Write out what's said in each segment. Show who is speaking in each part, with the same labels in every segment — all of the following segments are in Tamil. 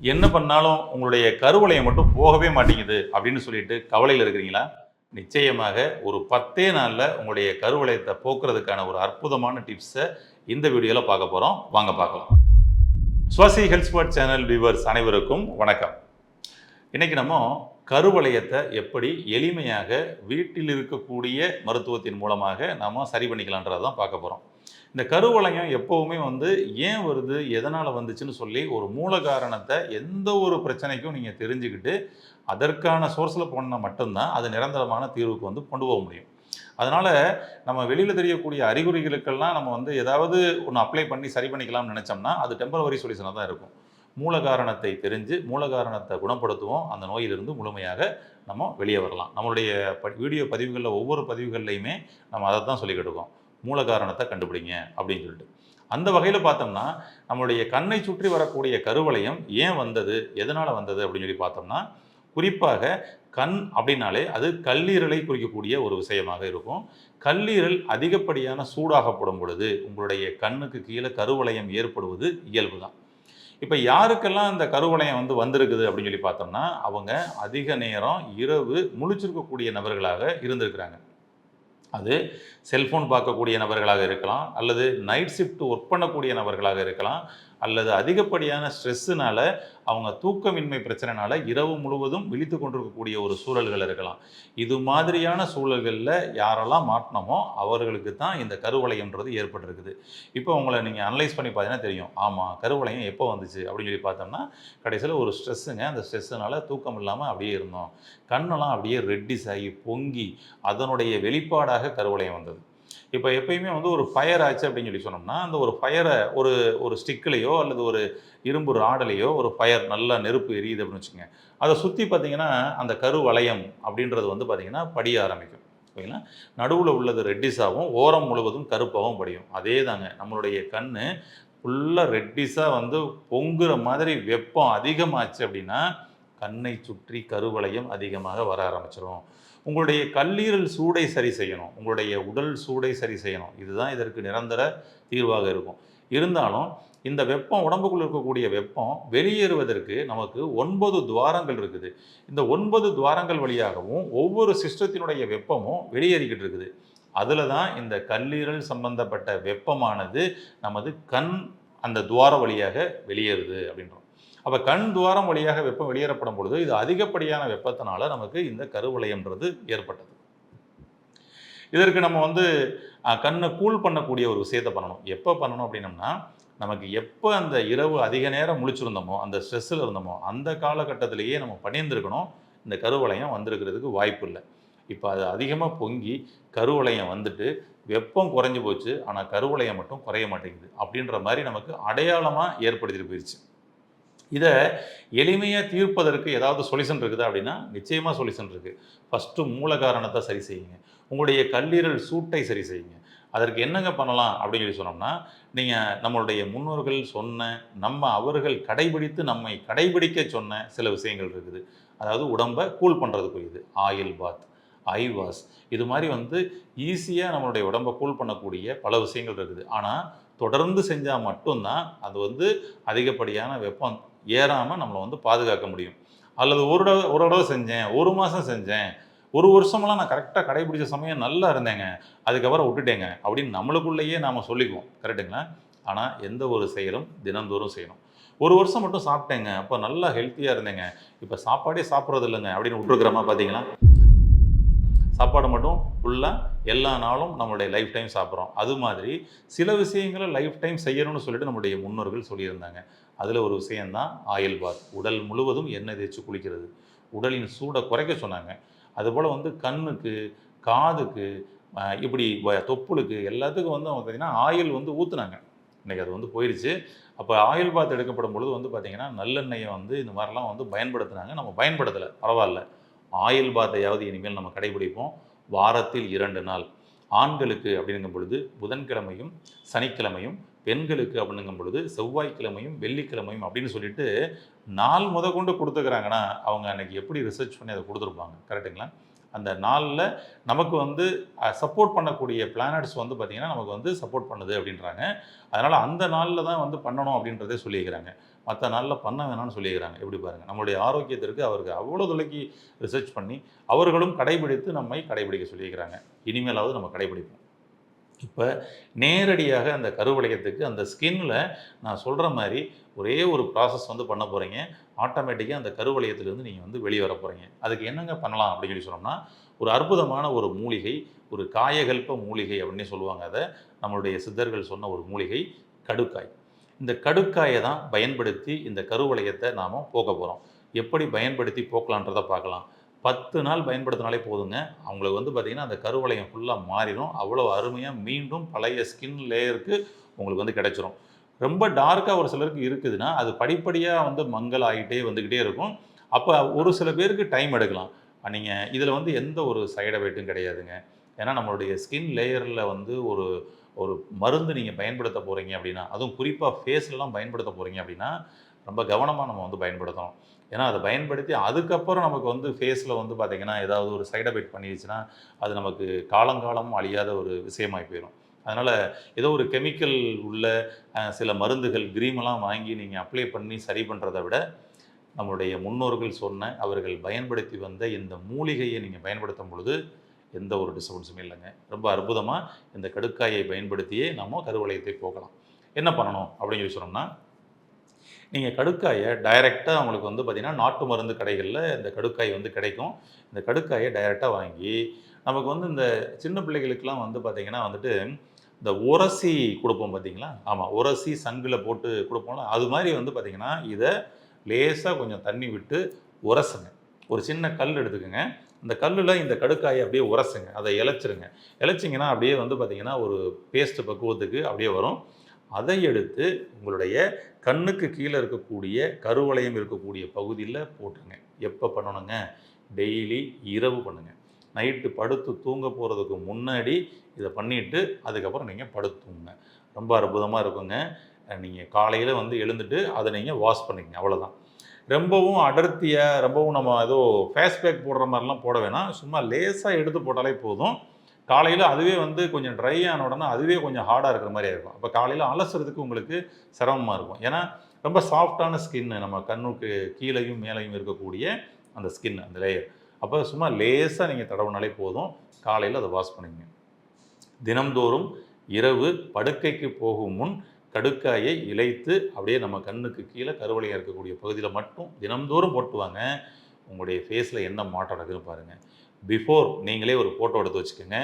Speaker 1: என்ன பண்ணாலும் உங்களுடைய கருவளையம் மட்டும் போகவே மாட்டேங்குது அப்படின்னு சொல்லிட்டு கவலையில் இருக்கிறீங்களா? நிச்சயமாக ஒரு பத்தே நாளில் உங்களுடைய கருவளையத்தை போக்குறதுக்கான ஒரு அற்புதமான டிப்ஸை இந்த வீடியோவில் பார்க்க போகிறோம் வாங்க பார்க்கலாம். Swasi health spot channel viewers அனைவருக்கும் வணக்கம். இன்றைக்கி நம்ம கருவளையத்தை எப்படி எளிமையாக வீட்டில் இருக்கக்கூடிய மருத்துவத்தின் மூலமாக நாம் சரி பண்ணிக்கலான்றதை தான் பார்க்க போகிறோம் இந்த கருவளையம் எப்போவுமே வந்து ஏன் வருது எதனால் வந்துச்சுன்னு சொல்லி ஒரு மூல காரணத்தை எந்த ஒரு பிரச்சனைக்கும் நீங்கள் தெரிஞ்சுக்கிட்டு அதற்கான சோர்ஸில் போனால் மட்டும்தான் அது நிரந்தரமான தீர்வுக்கு வந்து கொண்டு போக முடியும். அதனால் நம்ம வெளியில் தெரியக்கூடிய அறிகுறிகளுக்கெல்லாம் நம்ம வந்து ஏதாவது ஒன்று அப்ளை பண்ணி சரி பண்ணிக்கலாம்னு நினச்சோம்னா அது டெம்பரவரி சொல்யூஷனாக தான் இருக்கும். மூல காரணத்தை தெரிஞ்சு மூல காரணத்தை குணப்படுத்துவோம். அந்த நோயிலிருந்து முழுமையாக நம்ம வெளியே வரலாம். நம்மளுடைய ப வீடியோ பதிவுகளில் ஒவ்வொரு பதிவுகள்லையுமே நம்ம அதை தான் சொல்லிக்கிட்டு இருக்கோம். மூல காரணத்தை கண்டுபிடிங்க அப்படின்னு சொல்லிட்டு. அந்த வகையில் பார்த்தோம்னா நம்மளுடைய கண்ணை சுற்றி வரக்கூடிய கருவளையம் ஏன் வந்தது? எதனால் வந்தது? அப்படின்னு சொல்லி பார்த்தோம்னா குறிப்பாக கண் அப்படின்னாலே அது கல்லீரலை குறிக்கக்கூடிய ஒரு விஷயமாக இருக்கும். கல்லீரல் அதிகப்படியான சூடாகப்படும் பொழுது உங்களுடைய கண்ணுக்கு கீழே கருவளையம் ஏற்படுவது இயல்பு தான் இப்போ யாருக்கெல்லாம் இந்த கருவளையம் வந்து வந்திருக்குது அப்படின்னு சொல்லி பார்த்தோம்னா அவங்க அதிக நேரம் இரவு முழிச்சிருக்கக்கூடிய நபர்களாக இருந்திருக்கிறாங்க. அது செல்ஃபோன் பார்க்கக்கூடிய நபர்களாக இருக்கலாம் அல்லது நைட் ஷிஃப்ட் ஒர்க் பண்ணக்கூடிய நபர்களாக இருக்கலாம் அல்லது அதிகப்படியான ஸ்ட்ரெஸ்ஸுனால அவங்க தூக்கமின்மை பிரச்சனைனால இரவு முழுவதும் விழித்து கொண்டிருக்கக்கூடிய ஒரு சூழல்கள் இருக்கலாம். இது மாதிரியான சூழல்களில் யாரெல்லாம் மாட்டினமோ அவர்களுக்கு தான் இந்த கருவளையம்ன்றது ஏற்பட்டிருக்குது. இப்போ உங்களை நீங்கள் அனலைஸ் பண்ணி பார்த்தீங்கன்னா தெரியும். ஆமாம் கருவளையம் எப்போ வந்துச்சு அப்படின்னு சொல்லி பார்த்தோம்னா கடைசியில் ஒரு ஸ்ட்ரெஸ்ஸுங்க. அந்த ஸ்ட்ரெஸ்ஸுனால தூக்கம் இல்லாமல் அப்படியே இருந்தோம். கண்ணெல்லாம் அப்படியே ரெட்டிஸ் ஆகி பொங்கி அதனுடைய வெளிப்பாடாக கருவளையம் வந்தது. இப்போ எப்பயுமே வந்து ஒரு ஃபயர் ஆச்சு அப்படின்னு சொல்லி சொன்னோம்னா அந்த ஒரு ஃபயரை ஒரு ஒரு ஸ்டிக்லேயோ அல்லது ஒரு இரும்பு ராடலையோ ஒரு ஃபயர் நல்லா நெருப்பு எரியுது அப்படின்னு வச்சுக்கோங்க. அதை சுற்றி பார்த்தீங்கன்னா அந்த கரு வளையம் அப்படின்றது வந்து பார்த்தீங்கன்னா படிய ஆரம்பிக்கும். ஓகேங்களா? நடுவில் உள்ளது ரெட்டிஸாகவும் ஓரம் முழுவதும் கருப்பாகவும் படியும். அதே தாங்க நம்மளுடைய கண் ஃபுல்லாக ரெட்டிஸாக வந்து பொங்குற மாதிரி வெப்பம் அதிகமாச்சு அப்படின்னா கண்ணை சுற்றி கருவளையம் அதிகமாக வர ஆரம்பிச்சிடும் உங்களுடைய கல்லீரல் சூடை சரி செய்யணும். உங்களுடைய உடல் சூடை சரி செய்யணும். இதுதான் இதற்கு நிரந்தர தீர்வாக இருக்கும். இருந்தாலும் இந்த வெப்பம் உடம்புக்குள்ள இருக்கக்கூடிய வெப்பம் வெளியேறுவதற்கு நமக்கு ஒன்பது துவாரங்கள் இருக்குது. இந்த ஒன்பது துவாரங்கள் வழியாகவும் ஒவ்வொரு சிஸ்டத்தினுடைய வெப்பமும் வெளியேறிக்கிட்டு இருக்குது. அதில் தான் இந்த கல்லீரல் சம்பந்தப்பட்ட வெப்பமானது நமது கண் அந்த துவார வழியாக வெளியேறுது அப்படின்றோம். அப்போ கண் துவாரம் வழியாக வெப்பம் வெளியேறப்படும் பொழுது இது அதிகப்படியான வெப்பத்தினால நமக்கு இந்த கருவளையம்ன்றது ஏற்பட்டது. இதற்கு நம்ம வந்து கண்ணை கூல் பண்ணக்கூடிய ஒரு விஷயத்தை பண்ணணும். எப்போ பண்ணணும் அப்படின்னம்னா நமக்கு எப்போ அந்த இரவு அதிக நேரம் முழிச்சிருந்தோமோ அந்த ஸ்ட்ரெஸ்ஸில் இருந்தோமோ அந்த காலகட்டத்திலேயே நம்ம பண்ணியிருந்துருக்கணும். இந்த கருவளையம் வந்திருக்கிறதுக்கு வாய்ப்பு இல்லை. இப்போ அது அதிகமாக பொங்கி கருவளையம் வந்துட்டு வெப்பம் குறைஞ்சி போச்சு. ஆனால் கருவளையம் மட்டும் குறைய மாட்டேங்குது. அப்படின்ற மாதிரி நமக்கு அடையாளமாக ஏற்படுத்திட்டு போயிடுச்சு இதை எளிமையாக தீர்ப்பதற்கு ஏதாவது சொல்யூஷன் இருக்குதா அப்படின்னா நிச்சயமாக சொல்யூஷன் இருக்குது ஃபஸ்ட்டு மூல காரணத்தை சரி செய்யுங்க. உங்களுடைய கல்லீரல் சூட்டை சரி செய்யுங்க. அதற்கு என்னங்க பண்ணலாம் அப்படின்னு சொல்லி சொன்னோம்னா நீங்கள் நம்மளுடைய முன்னோர்கள் சொன்ன நம்ம அவர்கள் கடைபிடித்து நம்மை கடைபிடிக்க சொன்ன சில விஷயங்கள் இருக்குது. அதாவது உடம்பை கூல் பண்ணுறதுக்குரியது ஆயில் பாத் ஐ வாஷ் இது மாதிரி வந்து ஈஸியாக நம்மளுடைய உடம்பை கூல் பண்ணக்கூடிய பல விஷயங்கள் இருக்குது. ஆனால் தொடர்ந்து செஞ்சால் மட்டும்தான் அது வந்து அதிகப்படியான வெப்பம் ஏறாமல் நம்மளை வந்து பாதுகாக்க முடியும். அல்லது ஒரு தடவை ஒரு தடவை செஞ்சேன் ஒரு மாதம் செஞ்சேன் ஒரு வருஷமெல்லாம் நான் கரெக்டாக கடைபிடிச்ச சமயம் நல்லா இருந்தேங்க. அதுக்கப்புறம் விட்டுட்டேங்க. அப்படின்னு நம்மளுக்குள்ளேயே நாம் சொல்லிக்குவோம். கரெக்டுங்களா ஆனால் எந்த ஒரு செயலும் தினந்தோறும் செய்யணும். ஒரு வருஷம் மட்டும் சாப்பிட்டேங்க. அப்போ நல்லா ஹெல்த்தியாக இருந்தேங்க. இப்போ சாப்பாடே சாப்பிட்றது இல்லைங்க அப்படின்னு விட்ருக்குறமா பார்த்தீங்களா சாப்பாடு மட்டும் ஃபுல்லாக எல்லா நாளும் நம்மளுடைய லைஃப் டைம் சாப்பிட்றோம். அது மாதிரி சில விஷயங்களை லைஃப் டைம் செய்யணும்னு சொல்லிட்டு நம்முடைய முன்னோர்கள் சொல்லியிருந்தாங்க. அதில் ஒரு விஷயந்தான் ஆயில் பாத் உடல் முழுவதும் எண்ணெய் தேய்ச்சி குளிக்கிறது. உடலின் சூடை குறைக்க சொன்னாங்க. அதுபோல் வந்து கண்ணுக்கு காதுக்கு இப்படி தொப்புளுக்கு எல்லாத்துக்கும் வந்து அவங்க பார்த்தீங்கன்னா ஆயில் வந்து ஊற்றுனாங்க இன்றைக்கி அது வந்து போயிடுச்சு அப்போ ஆயில் பாத் எடுக்கப்படும் பொழுது வந்து பார்த்திங்கன்னா நல்லெண்ணெயை வந்து இந்த மாதிரிலாம் வந்து பயன்படுத்துனாங்க. நம்ம பயன்படுத்தலை. பரவாயில்ல. ஆயில் பாத்தையாவது இனிமேல் நம்ம கடைபிடிப்போம். வாரத்தில் இரண்டு நாள். ஆண்களுக்கு அப்படிங்கும் பொழுது புதன்கிழமையும் சனிக்கிழமையும் பெண்களுக்கு அப்படிங்கும் பொழுது செவ்வாய்க்கிழமையும் வெள்ளிக்கிழமையும் அப்படின்னு சொல்லிட்டு நாள் முத கொண்டு கொடுத்துக்கிறாங்கன்னா அவங்க அன்றைக்கி எப்படி ரிசர்ச் பண்ணி அதை கொடுத்துருப்பாங்க. கரெக்டுங்களா அந்த நாளில் நமக்கு வந்து சப்போர்ட் பண்ணக்கூடிய பிளானட்ஸ் வந்து பார்த்திங்கன்னா நமக்கு வந்து சப்போர்ட் பண்ணுது அப்படின்றாங்க. அதனால் அந்த நாளில் தான் வந்து பண்ணணும் அப்படின்றதே சொல்லியிருக்கிறாங்க. மற்ற நாளில் பண்ண வேணாம்னு சொல்லியிருக்கிறாங்க. எப்படி பாருங்கள் நம்மளுடைய ஆரோக்கியத்திற்கு அவருக்கு அவ்வளோ தொலைக்கு ரிசர்ச் பண்ணி அவர்களும் கடைபிடித்து நம்மை கடைபிடிக்க சொல்லியிருக்கிறாங்க. இனிமேலாவது நம்ம கடைபிடிப்போம். இப்போ நேரடியாக அந்த கருவளையத்துக்கு அந்த ஸ்கின்னில் நான் சொல்கிற மாதிரி ஒரே ஒரு ப்ராசஸ் வந்து பண்ண போகிறீங்க ஆட்டோமேட்டிக்காக அந்த கருவளையத்துலேருந்து நீங்கள் வந்து வெளியே வர போகிறீங்க அதுக்கு என்னங்க பண்ணலாம் அப்படின்னு சொல்லி சொன்னோம்னா ஒரு அற்புதமான ஒரு மூலிகை ஒரு காயகல்ப மூலிகை அப்படின்னு சொல்லுவாங்க அதை. நம்மளுடைய சித்தர்கள் சொன்ன ஒரு மூலிகை கடுக்காய். இந்த கடுக்காயை தான் பயன்படுத்தி இந்த கருவளையத்தை நாம் போக போகிறோம் எப்படி பயன்படுத்தி போக்கலான்றதை பார்க்கலாம். பத்து நாள் பயன்படுத்தினாலே போதுங்க. அவங்களுக்கு வந்து பார்த்திங்கன்னா அந்த கருவளையம் ஃபுல்லாக மாறிடும். அவ்வளோ அருமையாக மீண்டும் பழைய ஸ்கின் லேயருக்கு உங்களுக்கு வந்து கிடச்சிரும். ரொம்ப டார்க்காக ஒரு சிலருக்கு இருக்குதுன்னா அது படிப்படியாக வந்து மங்கள் ஆகிட்டே வந்துக்கிட்டே இருக்கும். அப்போ ஒரு சில பேருக்கு டைம் எடுக்கலாம். நீங்கள் இதில் வந்து எந்த ஒரு சைடு எஃபெக்ட்டும் கிடையாதுங்க. ஏன்னா நம்மளுடைய ஸ்கின் லேயரில் வந்து ஒரு ஒரு மருந்து நீங்கள் பயன்படுத்த போகிறீங்க அப்படின்னா அதுவும் குறிப்பாக ஃபேஸ்லலாம் பயன்படுத்த போகிறீங்க அப்படின்னா ரொம்ப கவனமாக நம்ம வந்து பயன்படுத்தணும். ஏன்னா அதை பயன்படுத்தி அதுக்கப்புறம் நமக்கு வந்து ஃபேஸில் வந்து பார்த்திங்கன்னா ஏதாவது ஒரு சைட் எஃபெக்ட் பண்ணிடுச்சுன்னா அது நமக்கு காலங்காலம் அழியாத ஒரு விஷயமாகி போயிடும் அதனால் ஏதோ ஒரு கெமிக்கல் உள்ள சில மருந்துகள் கிரீமெல்லாம் வாங்கி நீங்கள் அப்ளை பண்ணி சரி பண்ணுறதை விட நம்மளுடைய முன்னோர்கள் சொன்ன அவர்கள் பயன்படுத்தி வந்த இந்த மூலிகையை நீங்கள் பயன்படுத்தும் பொழுது எந்த ஒரு டிஸ்டர்பன்ஸுமே இல்லைங்க. ரொம்ப அற்புதமாக இந்த கடுக்காயை பயன்படுத்தியே நம்ம கருவளையத்தை போகலாம் என்ன பண்ணணும் அப்படின்னு சொல்லி சொன்னோம்னா நீங்கள் கடுக்காயை டைரெக்டாக உங்களுக்கு வந்து பார்த்திங்கன்னா நாட்டு மருந்து கடைகளில் இந்த கடுக்காய் வந்து கிடைக்கும். இந்த கடுக்காயை டைரெக்டாக வாங்கி நமக்கு வந்து இந்த சின்ன பிள்ளைகளுக்கெல்லாம் வந்து பார்த்திங்கன்னா வந்துட்டு இந்த உரசி கொடுப்போம் பார்த்தீங்களா ஆமாம் உரசி சங்கில் போட்டு கொடுப்போம்ல. அது மாதிரி வந்து பார்த்திங்கன்னா இதை லேசாக கொஞ்சம் தண்ணி விட்டு உரசுங்க. ஒரு சின்ன கல் எடுத்துக்கோங்க. இந்த கல்லில் இந்த கடுக்காயை அப்படியே உரசுங்க. அதை இழைச்சிருங்க இழைச்சிங்கன்னா அப்படியே வந்து பார்த்திங்கன்னா ஒரு பேஸ்ட் பக்குவத்துக்கு அப்படியே வரும். அதை எடுத்து உங்களுடைய கண்ணுக்கு கீழே இருக்கக்கூடிய கருவளையம் இருக்கக்கூடிய பகுதியில் போட்டுருங்க. எப்போ பண்ணணுங்க? டெய்லி இரவு பண்ணுங்கள் நைட்டு படுத்து தூங்க போகிறதுக்கு முன்னாடி இதை பண்ணிவிட்டு அதுக்கப்புறம் நீங்கள் படுத்து தூங்குங்க. ரொம்ப அற்புதமாக இருக்குங்க. நீங்கள் காலையில் வந்து எழுந்துட்டு அதை நீங்கள் வாஷ் பண்ணிக்கங்க. அவ்வளோதான் ரொம்பவும் அடர்த்தியாக ரொம்பவும் நம்ம ஏதோ ஃபேஸ் பேக் போடுற மாதிரிலாம் போட வேணாம். சும்மா லேசாக எடுத்து போட்டாலே போதும். காலையில் அதுவே வந்து கொஞ்சம் ட்ரை ஆன உடனே அதுவே கொஞ்சம் ஹார்டாக இருக்கிற மாதிரி இருக்கும். அப்போ காலையில் அலசுறதுக்கு உங்களுக்கு சிரமமாக இருக்கும். ஏன்னா ரொம்ப சாஃப்டான ஸ்கின்னு நம்ம கண்ணுக்கு கீழேயும் மேலேயும் இருக்கக்கூடிய அந்த ஸ்கின் அந்த லேயர் அப்போ சும்மா லேசாக நீங்கள் தடவுனாலே போதும். காலையில் அதை வாஷ் பண்ணிங்க தினம்தோறும் இரவு படுக்கைக்கு போகும் முன் கடுக்காயை இழைத்து அப்படியே நம்ம கண்ணுக்கு கீழே கருவளையம் இருக்கக்கூடிய பகுதியில் மட்டும் தினம்தோறும் போட்டுவாங்க. உங்களுடைய ஃபேஸில் என்ன மாற்றம் நடக்குதுன்னு பாருங்கள் பிஃபோர் நீங்களே ஒரு ஃபோட்டோ எடுத்து வச்சுக்கோங்க.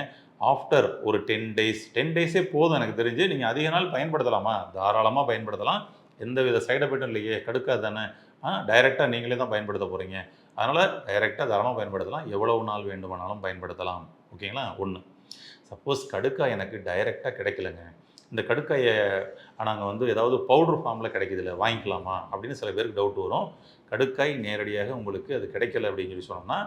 Speaker 1: ஆஃப்டர் ஒரு டென் டேஸ் டென் டேஸே போதும் எனக்கு தெரிஞ்சு. நீங்கள் அதிக நாள் பயன்படுத்தலாமா? தாராளமாக பயன்படுத்தலாம். எந்த வித சைடு எஃபெக்டும் இல்லையே. கடுக்காது தானே? ஆ டைரெக்டாக நீங்களே தான் பயன்படுத்த போகிறீங்க அதனால் டைரெக்டாக தாராளமாக பயன்படுத்தலாம். எவ்வளவு நாள் வேண்டுமானாலும் பயன்படுத்தலாம். ஓகேங்களா? ஒன்று சப்போஸ் கடுக்காய் எனக்கு டைரெக்டாக கிடைக்கலங்க. இந்த கடுக்காயை நாங்கள் வந்து ஏதாவது பவுடர் ஃபார்மில் கிடைக்கிதில்ல வாங்கிக்கலாமா? அப்படின்னு சில பேருக்கு டவுட் வரும். கடுக்காய் நேரடியாக உங்களுக்கு அது கிடைக்கல அப்படின்னு சொல்லி சொன்னோம்னா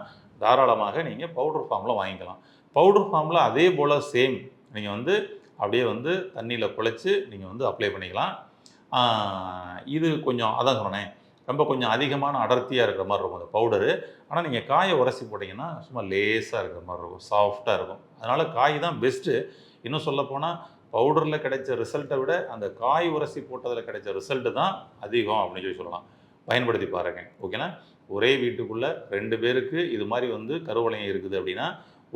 Speaker 1: தாராளமாக நீங்கள் பவுடர் ஃபார்மில் வாங்கிக்கலாம். பவுடர் ஃபார்மில் அதே போல் சேம் நீங்கள் வந்து அப்படியே வந்து தண்ணியில் குழைச்சி நீங்கள் வந்து அப்ளை பண்ணிக்கலாம். இது கொஞ்சம் அதான் சொன்னேன். ரொம்ப கொஞ்சம் அதிகமான அடர்த்தியாக இருக்கிற மாதிரி இருக்கும் அந்த பவுடரு ஆனால் நீங்கள் காயை உரசி போட்டிங்கன்னா சும்மா லேஸாக இருக்கிற மாதிரி இருக்கும் சாஃப்டாக இருக்கும். அதனால் காய் தான் பெஸ்ட்டு இன்னும் சொல்லப்போனால் பவுடரில் கிடைச்ச ரிசல்ட்டை விட அந்த காய் உரசி போட்டதில் கிடைச்ச ரிசல்ட்டு தான் அதிகம் அப்படின்னு சொல்லி சொல்லலாம். பயன்படுத்தி பாருங்க. ஓகேனா? ஒரே வீட்டுக்குள்ளே ரெண்டு பேருக்கு இது மாதிரி வந்து கருவளையம் இருக்குது அப்படின்னா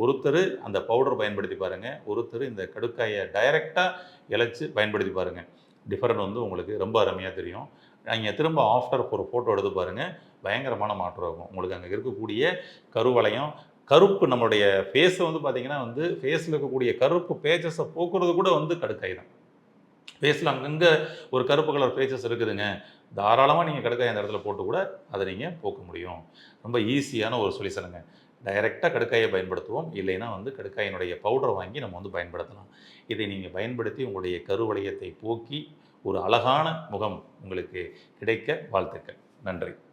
Speaker 1: ஒருத்தர் அந்த பவுடர் பயன்படுத்தி பாருங்கள் ஒருத்தர் இந்த கடுக்காயை டைரெக்டாக இழைச்சி பயன்படுத்தி பாருங்கள் டிஃபரெண்ட் வந்து உங்களுக்கு ரொம்ப அருமையாக தெரியும். நீங்கள் திரும்ப ஆஃப்டர் ஒரு ஃபோட்டோ எடுத்து பாருங்கள் பயங்கரமான மாற்றம் இருக்கும் உங்களுக்கு அங்கே இருக்கக்கூடிய கருவளையம் கருப்பு நம்மளுடைய ஃபேஸை வந்து பார்த்தீங்கன்னா வந்து ஃபேஸில் இருக்கக்கூடிய கருப்பு பேஜஸை போக்குறது கூட வந்து கடுக்காய் தான். ஃபேஸில் அங்கங்கே ஒரு கருப்பு கலர் பேஜஸ் இருக்குதுங்க. தாராளமாக நீங்கள் கடுக்காய் அந்த இடத்துல போட்டு கூட அதை நீங்கள் போக்க முடியும். ரொம்ப ஈஸியான ஒரு சொல்யூஷனுங்க. டைரெக்டாக கடுக்காயை பயன்படுத்துவோம். இல்லைன்னா வந்து கடுக்காயினுடைய பவுடர் வாங்கி நம்ம வந்து பயன்படுத்தலாம். இதை நீங்கள் பயன்படுத்தி உங்களுடைய கருவளையத்தை போக்கி ஒரு அழகான முகம் உங்களுக்கு கிடைக்க வாழ்த்துக்கள். நன்றி.